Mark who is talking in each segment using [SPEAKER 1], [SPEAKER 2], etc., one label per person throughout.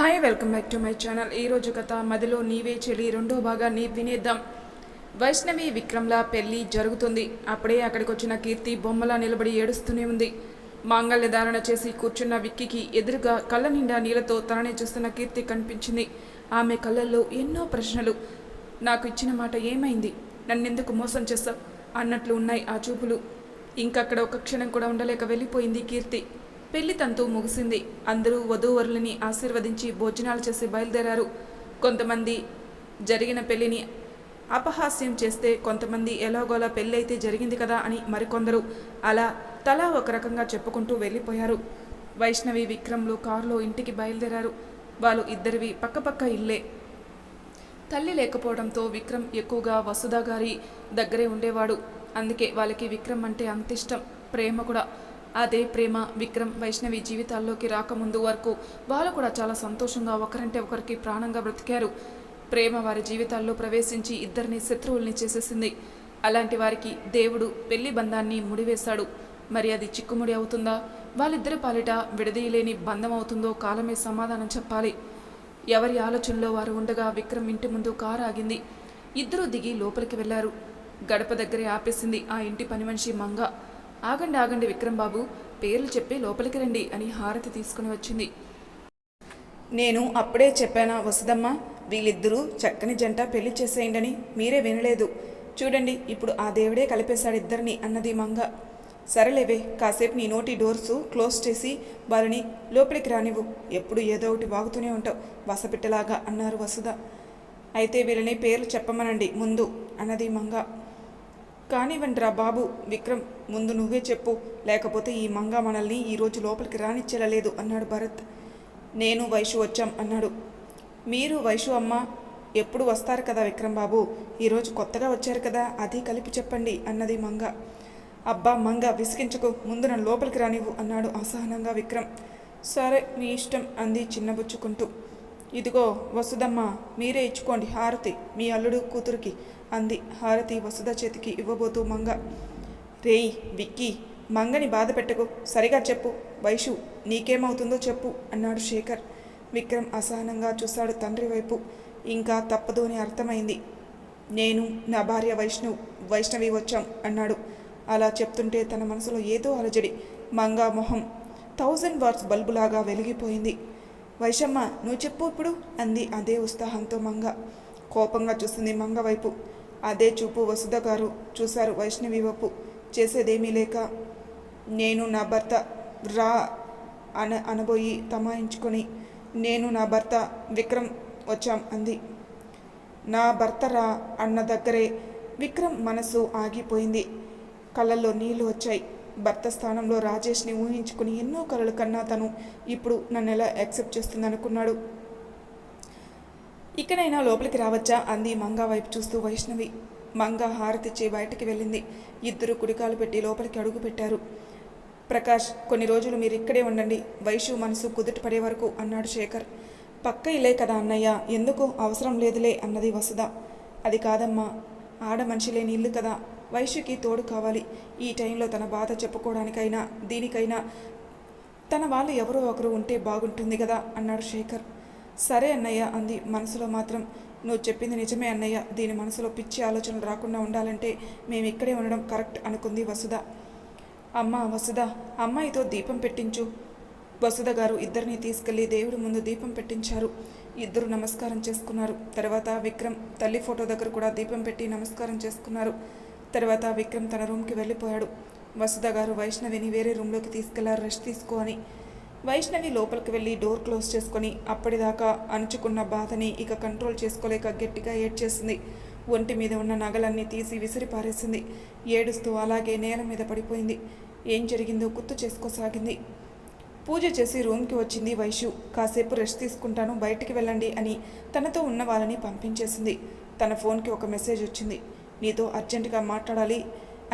[SPEAKER 1] Hi welcome back to my channel ఈ రోజు కథ మదిలో నీవే చెలి రెండో భాగాన్ని వినేద్దాం. వైష్ణవి విక్రమ్ల పెళ్ళి జరుగుతుంది. అప్పుడే అక్కడికి వచ్చిన కీర్తి బొమ్మలా నిలబడి ఏడుస్తూనే ఉంది. మాంగళ్య ధారణ చేసి కూర్చున్న విక్కికి ఎదురుగా కళ్ళ నిండా నీళ్ళతో తననే చూస్తున్న కీర్తి కనిపించింది. ఆమె కళ్ళల్లో ఎన్నో ప్రశ్నలు. నాకు ఇచ్చిన మాట ఏమైంది? నన్నెందుకు మోసం చేస్తావు అన్నట్లు ఉన్నాయి ఆ చూపులు. ఇంకక్కడ ఒక క్షణం కూడా ఉండలేక వెళ్ళిపోయింది కీర్తి. పెళ్ళి తంతు ముగిసింది. అందరూ వధూవరులని ఆశీర్వదించి భోజనాలు చేసి బయలుదేరారు. కొంతమంది జరిగిన పెళ్ళిని అపహాస్యం చేస్తే కొంతమంది ఎలాగోలా పెళ్ళి అయితే జరిగింది కదా అని మరికొందరు అలా తలా ఒక రకంగా చెప్పుకుంటూ వెళ్ళిపోయారు. వైష్ణవి విక్రమ్లు కారులో ఇంటికి బయలుదేరారు. వాళ్ళు ఇద్దరివి పక్కపక్క ఇల్లే. తల్లి లేకపోవడంతో విక్రమ్ ఎక్కువగా వసుధా గారి దగ్గరే ఉండేవాడు. అందుకే వాళ్ళకి విక్రమ్ అంటే అంత ఇష్టం ప్రేమ కూడా. అదే ప్రేమ విక్రమ్ వైష్ణవి జీవితాల్లోకి రాకముందు వరకు వాళ్ళు కూడా చాలా సంతోషంగా ఒకరంటే ఒకరికి ప్రాణంగా బ్రతికారు. ప్రేమ వారి జీవితాల్లో ప్రవేశించి ఇద్దరిని శత్రువుల్ని చేసేసింది. అలాంటి వారికి దేవుడు పెళ్ళి బంధాన్ని ముడివేశాడు. మరి అది చిక్కుముడి అవుతుందా? వాళ్ళిద్దరి పాలిట విడదీయలేని బంధం అవుతుందో కాలమే సమాధానం చెప్పాలి. ఎవరి ఆలోచనలో వారు ఉండగా విక్రమ్ ఇంటి ముందు కారు ఆగింది. ఇద్దరూ దిగి లోపలికి వెళ్ళారు గడప దగ్గరే ఆపేసింది ఆ ఇంటి పని మనిషి మంగ. ఆగండి ఆగండి విక్రమ్ బాబు. పేర్లు చెప్పి లోపలికి రండి అని హారతి తీసుకుని వచ్చింది. నేను అప్పుడే చెప్పానా వసుదమ్మ వీళ్ళిద్దరూ చక్కని జంట పెళ్ళి చేసేయండని. మీరే వినలేదు. చూడండి ఇప్పుడు ఆ దేవుడే కలిపేశాడు ఇద్దరిని అన్నది మంగ. సరేలేవే కాసేపు నీ నోటి డోర్స్ క్లోజ్ చేసి వాళ్ళని లోపలికి రానివ్వు. ఎప్పుడు ఏదో ఒకటి వాగుతూనే ఉంటావు వసపిట్టలాగా అన్నారు వసుధ. అయితే వీళ్ళని పేర్లు చెప్పమనండి ముందు అన్నది మంగ. కానివ్వండిరా బాబు విక్రమ్ ముందు నువ్వే చెప్పు. లేకపోతే ఈ మంగ మనల్ని ఈరోజు లోపలికి రానిచ్చేలా అన్నాడు భరత్. నేను వైషు వచ్చాం అన్నాడు. మీరు వైషు అమ్మ ఎప్పుడు వస్తారు కదా విక్రమ్ బాబు? ఈరోజు కొత్తగా వచ్చారు కదా అది కలిపి చెప్పండి అన్నది మంగ. అబ్బా మంగ విసిగించకు ముందు నన్ను లోపలికి రానివ్వు అన్నాడు అసహనంగా విక్రమ్. సరే మీ ఇష్టం అంది చిన్నబుచ్చుకుంటూ ఇదిగో వసుదమ్మ మీరే ఇచ్చుకోండి హారతి మీ అల్లుడు కూతురికి అంది. హారతి వసుధ చేతికి ఇవ్వబోతూ మంగ. రేయ్ విక్కీ మంగని బాధ పెట్టకు. సరిగా చెప్పు. వైషు నీకేమవుతుందో చెప్పు అన్నాడు శేఖర్. విక్రమ్ అసహనంగా చూశాడు తండ్రి వైపు. ఇంకా తప్పదు అని అర్థమైంది. నేను నా భార్య వైష్ణవ్ వైష్ణవి వచ్చాం అన్నాడు. అలా చెప్తుంటే తన మనసులో ఏదో అలజడి మంగా మొహం థౌజండ్ వాట్స్ బల్బులాగా వెలిగిపోయింది. వైషమ్మ నువ్వు చెప్పు ఇప్పుడు అంది అదే ఉత్సాహంతో మంగ. కోపంగా చూస్తుంది మంగ వైపు. అదే చూపు వసుధ గారు చూశారు వైష్ణవి వైపు. చేసేదేమీ లేక నేను నా భర్త రా అన అనబోయి తమాయించుకొని నేను నా భర్త విక్రమ్ వచ్చాం అంది. నా భర్త రా అన్న దగ్గరే విక్రమ్ మనసు ఆగిపోయింది. కళ్ళల్లో నీళ్ళు వచ్చాయి. భర్త స్థానంలో రాజేష్ని ఊహించుకుని ఎన్నో కలలు కన్నా తను ఇప్పుడు నన్ను ఎలా యాక్సెప్ట్ చేస్తుంది అనుకున్నాడు ఇక్కడైనా లోపలికి రావచ్చా అంది మంగ వైపు చూస్తూ వైష్ణవి. మంగ హారతిచ్చి బయటికి వెళ్ళింది. ఇద్దరు కుడికాలు పెట్టి లోపలికి అడుగు పెట్టారు. ప్రకాష్ కొన్ని రోజులు మీరు ఇక్కడే ఉండండి. వైషు మనసు కుదుట పడే వరకు అన్నాడు శేఖర్. పక్క ఇలే కదా అన్నయ్య. ఎందుకు అవసరం లేదులే అన్నది వసుధ. అది కాదమ్మా. ఆడ మనిషి లేని ఇల్లు కదా. వైశ్యకి తోడు కావాలి. ఈ టైంలో తన బాధ చెప్పుకోవడానికైనా దీనికైనా తన వాళ్ళు ఎవరో ఒకరు ఉంటే బాగుంటుంది కదా అన్నాడు శేఖర్. సరే అన్నయ్య అంది మనసులో మాత్రం. నువ్వు చెప్పింది నిజమే అన్నయ్య. దీని మనసులో పిచ్చి ఆలోచనలు రాకుండా ఉండాలంటే మేము ఇక్కడే ఉండడం కరెక్ట్ అనుకుంది వసుధ. అమ్మ వసుధ అమ్మాయితో దీపం పెట్టించు. వసుధ గారు ఇద్దరిని తీసుకెళ్ళి దేవుడి ముందు దీపం పెట్టించారు. ఇద్దరు నమస్కారం చేసుకున్నారు. తర్వాత విక్రమ్ తల్లి ఫోటో దగ్గర కూడా దీపం పెట్టి నమస్కారం చేసుకున్నారు. తర్వాత విక్రమ్ తన రూమ్కి వెళ్ళిపోయాడు. వసుధ గారు వైష్ణవిని వేరే రూమ్లోకి తీసుకెళ్ళారు రెస్ట్ తీసుకో అని. వైష్ణవి లోపలికి వెళ్ళి డోర్ క్లోజ్ చేసుకొని అప్పటిదాకా అణుచుకున్న బాధని ఇక కంట్రోల్ చేసుకోలేక గట్టిగా ఏడ్చేసింది. ఒంటి మీద ఉన్న నగలన్నీ తీసి విసిరి పారేసింది. ఏడుస్తూ అలాగే నేల మీద పడిపోయింది. ఏం జరిగిందో గుర్తు చేసుకోసాగింది. పూజ చేసి రూమ్కి వచ్చింది వైషు కాసేపు రెస్ట్ తీసుకుంటాను బయటికి వెళ్ళండి అని తనతో ఉన్న వాళ్ళని పంపించేసింది. తన ఫోన్కి ఒక మెసేజ్ వచ్చింది. నీతో అర్జెంటుగా మాట్లాడాలి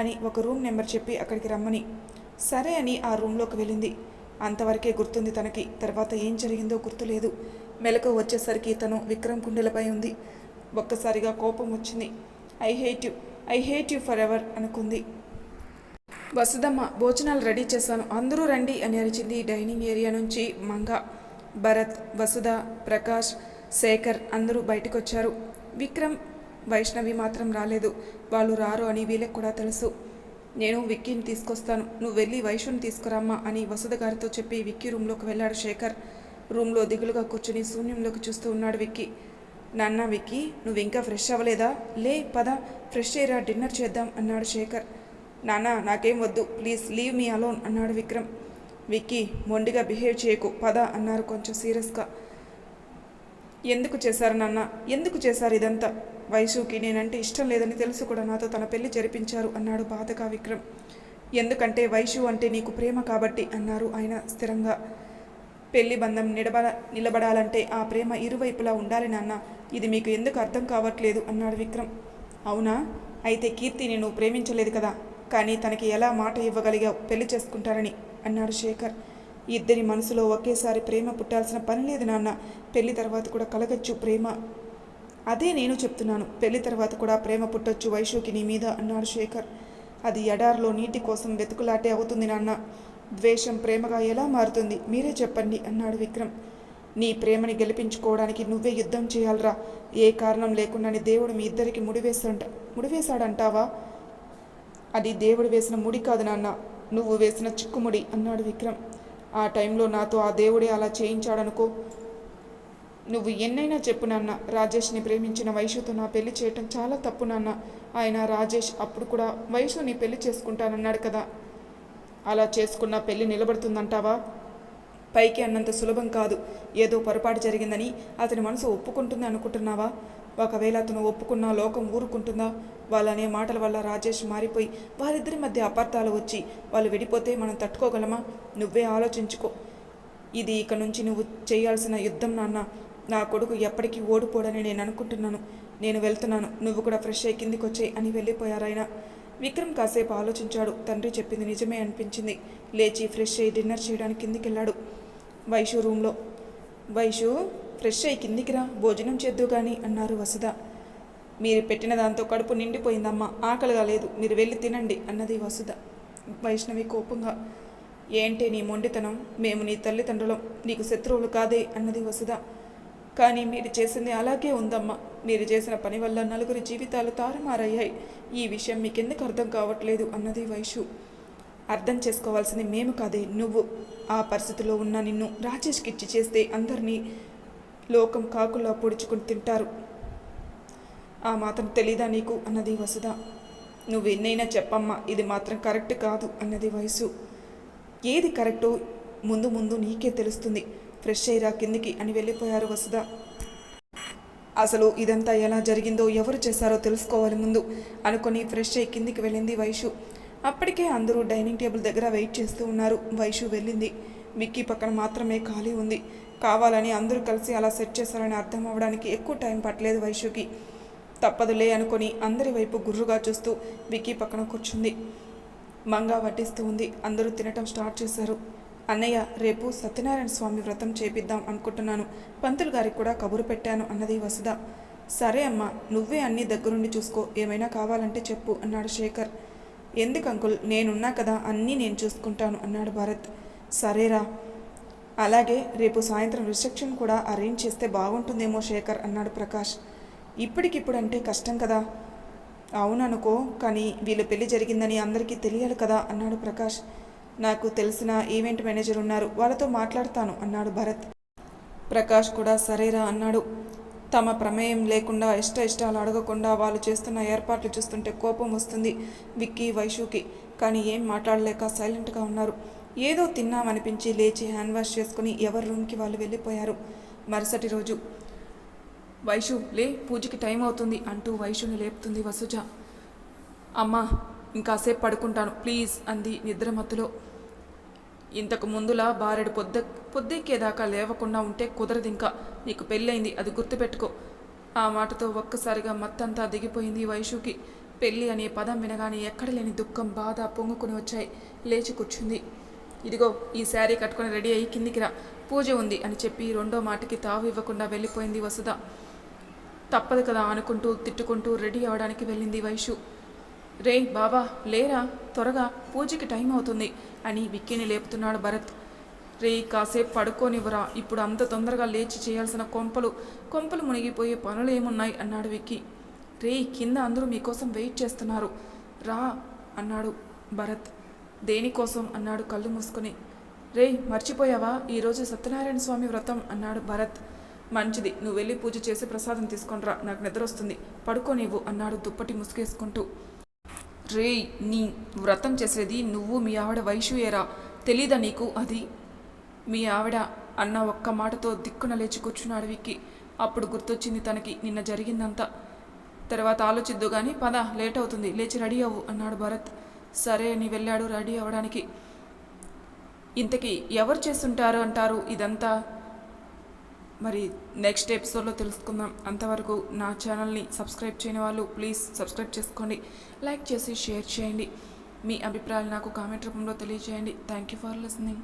[SPEAKER 1] అని ఒక రూమ్ నెంబర్ చెప్పి అక్కడికి రమ్మని. సరే అని ఆ రూమ్లోకి వెళ్ళింది. అంతవరకే గుర్తుంది తనకి. తర్వాత ఏం జరిగిందో గుర్తులేదు. మెలకు వచ్చేసరికి తను విక్రమ్ కుండెలపై ఉంది. ఒక్కసారిగా కోపం వచ్చింది. I hate you. I hate you forever అనుకుంది. వసుదమ్మ భోజనాలు రెడీ చేశాను. అందరూ రండి అని అరిచింది డైనింగ్ ఏరియా నుంచి మంగ భరత్ వసుధ ప్రకాష్ శేఖర్ అందరూ బయటకు వచ్చారు విక్రమ్ వైష్ణవి మాత్రం రాలేదు. వాళ్ళు రారు అని వీళ్ళకి కూడా తెలుసు. నేను విక్కీని తీసుకొస్తాను. నువ్వు వెళ్ళి వైష్ణుని తీసుకురామ్మా అని వసుధ గారితో చెప్పి విక్కీ రూమ్లోకి వెళ్ళాడు శేఖర్. రూమ్లో దిగులుగా కూర్చుని శూన్యంలోకి చూస్తూ ఉన్నాడు విక్కీ. నాన్న విక్కీ నువ్వు ఇంకా ఫ్రెష్ అవ్వలేదా? లే పద ఫ్రెష్ అయ్యరా డిన్నర్ చేద్దాం అన్నాడు శేఖర్. నాన్న నాకేం వద్దు ప్లీజ్ లీవ్ మీ అలోన్ అన్నాడు విక్రమ్. విక్కీ మొండిగా బిహేవ్ చేయకు పద అన్నారు కొంచెం సీరియస్గా. ఎందుకు చేశారు నాన్న? ఎందుకు చేశారు ఇదంతా? వైశుకి నేనంటే ఇష్టం లేదని తెలుసు కూడా నాతో తన పెళ్ళి జరిపించారు అన్నాడు బాధగా విక్రమ్. ఎందుకంటే వైశు అంటే నీకు ప్రేమ కాబట్టి అన్నారు ఆయన స్థిరంగా. పెళ్ళి బంధం నిలబడ నిలబడాలంటే ఆ ప్రేమ ఇరువైపులా ఉండాలి నాన్న. ఇది మీకు ఎందుకు అర్థం కావట్లేదు అన్నాడు విక్రమ్. అవునా? అయితే కీర్తిని నువ్వు ప్రేమించలేదు కదా? కానీ తనకి ఎలా మాట ఇవ్వగలిగావు? పెళ్ళి చేసుకుంటారని అన్నాడు శేఖర్. ఇద్దరి మనసులో ఒకేసారి ప్రేమ పుట్టాల్సిన పని లేదు నాన్న. పెళ్ళి తర్వాత కూడా కలగచ్చు ప్రేమ. అదే నేను చెప్తున్నాను. పెళ్ళి తర్వాత కూడా ప్రేమ పుట్టొచ్చు వైశోకి నీ మీద అన్నాడు శేఖర్. అది ఎడారిలో నీటి కోసం వెతుకులాటే అవుతుంది నాన్న. ద్వేషం ప్రేమగా ఎలా మారుతుంది? మీరే చెప్పండి అన్నాడు విక్రమ్. నీ ప్రేమని గెలిపించుకోవడానికి నువ్వే యుద్ధం చేయాలరా. ఏ కారణం లేకుండానే దేవుడు మీ ఇద్దరికి ముడివేసంట ముడివేశాడంటావా అది దేవుడు వేసిన ముడి కాదు నాన్న. నువ్వు వేసిన చిక్కుముడి అన్నాడు విక్రమ్. ఆ టైంలో నాతో ఆ దేవుడే అలా చేయించాడనుకో. నువ్వు ఎన్నైనా చెప్పు నాన్న రాజేష్ని ప్రేమించిన వయసుతో నా పెళ్ళి చేయటం చాలా తప్పు నాన్న. ఆయన రాజేష్ అప్పుడు కూడా వైషుని పెళ్ళి చేసుకుంటానన్నాడు కదా. అలా చేసుకున్న పెళ్ళి నిలబడుతుందంటావా? పైకి అన్నంత సులభం కాదు. ఏదో పొరపాటు జరిగిందని అతని మనసు ఒప్పుకుంటుంది అనుకుంటున్నావా? ఒకవేళ అతను ఒప్పుకున్నా లోకం ఊరుకుంటుందా? వాళ్ళనే మాటల వల్ల రాజేష్ మారిపోయి వారిద్దరి మధ్య అపార్థాలు వచ్చి వాళ్ళు విడిపోతే మనం తట్టుకోగలమా? నువ్వే ఆలోచించుకో. ఇది ఇక నుంచి నువ్వు చేయాల్సిన యుద్ధం నాన్న. నా కొడుకు ఎప్పటికీ ఓడిపోడని నేను అనుకుంటున్నాను. నేను వెళ్తున్నాను. నువ్వు కూడా ఫ్రెష్ అయ్యి కిందికి వచ్చాయి అని వెళ్ళిపోయారాయన విక్రమ్ కాసేపు ఆలోచించాడు. తండ్రి చెప్పింది నిజమే అనిపించింది. లేచి ఫ్రెష్ అయ్యి డిన్నర్ చేయడానికి కిందికి వెళ్ళాడు వైషు రూమ్లో. వైషు? ఫ్రెష్ అయ్యి కిందికి రా భోజనం చేద్దు కానీ అన్నారు వసుధ. మీరు పెట్టిన దాంతో కడుపు నిండిపోయిందమ్మా ఆకలిగా లేదు మీరు వెళ్ళి తినండి అన్నది వసుధ. వైష్ణవి కోపంగా ఏంటి నీ మొండితనం? మేము నీ తల్లిదండ్రులం నీకు శత్రువులు కాదే అన్నది వసుధ. కానీ మీరు చేసింది అలాగే ఉందమ్మా మీరు చేసిన పని వల్ల నలుగురి జీవితాలు తారుమారయ్యాయి ఈ విషయం మీకెందుకు అర్థం కావట్లేదు అన్నది వైషు. అర్థం చేసుకోవాల్సింది మేము కాదే నువ్వు. ఆ పరిస్థితిలో ఉన్న నిన్ను రాజేష్కి ఇచ్చి చేస్తే అందరినీ లోకం కాకులా పొడుచుకుని తింటారు. ఆ మాత్రం తెలీదా నీకు? అన్నది వసుధ. నువ్వు ఎన్నైనా చెప్పమ్మా ఇది మాత్రం కరెక్ట్ కాదు అన్నది వయసు. ఏది కరెక్టో ముందు ముందు నీకే తెలుస్తుంది. ఫ్రెష్ అయ్యిరా కిందికి అని వెళ్ళిపోయారు వసుధ. అసలు ఇదంతా ఎలా జరిగిందో ఎవరు చేశారో తెలుసుకోవాలి ముందు అనుకొని ఫ్రెష్ అయ్యి కిందికి వెళ్ళింది వైషు అప్పటికే అందరూ డైనింగ్ టేబుల్ దగ్గర వెయిట్ చేస్తూ ఉన్నారు. వైషు వెళ్ళింది. విక్కీ పక్కన మాత్రమే ఖాళీ ఉంది. కావాలని అందరూ కలిసి అలా సెట్ చేశారని అర్థం అవ్వడానికి ఎక్కువ టైం పట్టలేదు వైషుకి తప్పదులే అనుకొని అందరి వైపు గుర్రుగా చూస్తూ విక్కీ పక్కన కూర్చుంది. మంగా వడ్డిస్తూ ఉంది. అందరూ తినటం స్టార్ట్ చేశారు. అన్నయ్య రేపు సత్యనారాయణ స్వామి వ్రతం చేపిద్దాం అనుకుంటున్నాను. పంతులు గారికి కూడా కబురు పెట్టాను అన్నది వసుధ. సరే అమ్మా నువ్వే అన్నీ దగ్గరుండి చూసుకో. ఏమైనా కావాలంటే చెప్పు అన్నాడు శేఖర్. ఎందుకు అంకుల్? నేనున్నా కదా అన్నీ నేను చూసుకుంటాను అన్నాడు భరత్. సరేరా. అలాగే రేపు సాయంత్రం రిసెప్షన్ కూడా అరేంజ్ చేస్తే బాగుంటుందేమో శేఖర్ అన్నాడు ప్రకాష్. ఇప్పటికిప్పుడు అంటే కష్టం కదా. అవుననుకో కానీ వీళ్ళ పెళ్ళి జరిగిందని అందరికీ తెలియాలి కదా అన్నాడు ప్రకాష్. నాకు తెలిసిన ఈవెంట్ మేనేజర్ ఉన్నారు వాళ్ళతో మాట్లాడతాను అన్నాడు భరత్. ప్రకాష్ కూడా సరేరా అన్నాడు. తమ ప్రమేయం లేకుండా ఇష్ట ఇష్టాలు అడగకుండా వాళ్ళు చేస్తున్న ఏర్పాట్లు చూస్తుంటే కోపం వస్తుంది విక్కీ వైషుకి కానీ ఏం మాట్లాడలేక సైలెంట్గా ఉన్నారు. ఏదో తిన్నామనిపించి లేచి హ్యాండ్ వాష్ చేసుకుని ఎవరి రూమ్కి వాళ్ళు వెళ్ళిపోయారు. మరుసటి రోజు వైషు లే పూజకి టైం అవుతుంది అంటూ వైషుని లేపుతుంది వసుజ. అమ్మా ఇంకాసేపు పడుకుంటాను ప్లీజ్ అంది నిద్రమత్తులో. ఇంతకు ముందులా బారెడు పొద్ద పొద్దెక్కేదాకా లేవకుండా ఉంటే కుదరదు ఇంకా నీకు పెళ్ళైంది అది గుర్తుపెట్టుకో ఆ మాటతో ఒక్కసారిగా మత్తంతా దిగిపోయింది వైషుకి. పెళ్ళి అనే పదం వినగానే ఎక్కడ లేని దుఃఖం బాధ పొంగుకొని వచ్చాయి. లేచి కూర్చుంది. ఇదిగో ఈ శారీ కట్టుకొని రెడీ అయ్యి కిందికి రా. పూజ ఉంది అని చెప్పి రెండో మాటకి తావు ఇవ్వకుండా వెళ్ళిపోయింది వసుధ. తప్పదు కదా అనుకుంటూ తిట్టుకుంటూ రెడీ అవడానికి వెళ్ళింది వైషు. రే బాబా లేరా? త్వరగా పూజకి టైం అవుతుంది అని విక్కీని లేపుతున్నాడు భరత్. రే కాసేపు పడుకోనివ్వరా? ఇప్పుడు అంత తొందరగా లేచి చేయాల్సిన కొంపలు కొంపలు మునిగిపోయే పనులు ఏమున్నాయి? అన్నాడు విక్కీ. రే కింద అందరూ మీకోసం వెయిట్ చేస్తున్నారు. రా అన్నాడు భరత్. దేనికోసం అన్నాడు కళ్ళు మూసుకుని. రే మర్చిపోయావా? ఈరోజు సత్యనారాయణ స్వామి వ్రతం అన్నాడు భరత్. మంచిది నువ్వు వెళ్ళి పూజ చేసి ప్రసాదం తీసుకొనిరా నాకు నిద్ర వస్తుంది పడుకోనివ్వు అన్నాడు దుప్పటి ముసుగేసుకుంటూ. రే నీ వ్రతం చేసేది నువ్వు మీ ఆవిడ వైషుయేరా? తెలీదా నీకు అది? మీ ఆవిడ అన్న ఒక్క మాటతో దిక్కున లేచి కూర్చున్నాడు విక్కి. అప్పుడు గుర్తొచ్చింది తనకి నిన్న జరిగిందంతా. తర్వాత ఆలోచిద్దు కానీ పద లేట్ అవుతుంది లేచి రెడీ అవ్వు అన్నాడు భరత్. సరే అని వెళ్ళాడు రెడీ అవ్వడానికి. ఇంతకీ ఎవరు చేస్తుంటారు అంటారు ఇదంతా? మరి నెక్స్ట్ ఎపిసోడ్లో తెలుసుకుందాం. అంతవరకు నా ఛానల్ని సబ్స్క్రైబ్ చేయని వాళ్ళు ప్లీజ్ సబ్స్క్రైబ్ చేసుకోండి. లైక్ చేసి షేర్ చేయండి. మీ అభిప్రాయాలు నాకు కామెంట్ రూపంలో తెలియజేయండి. Thank you for listening.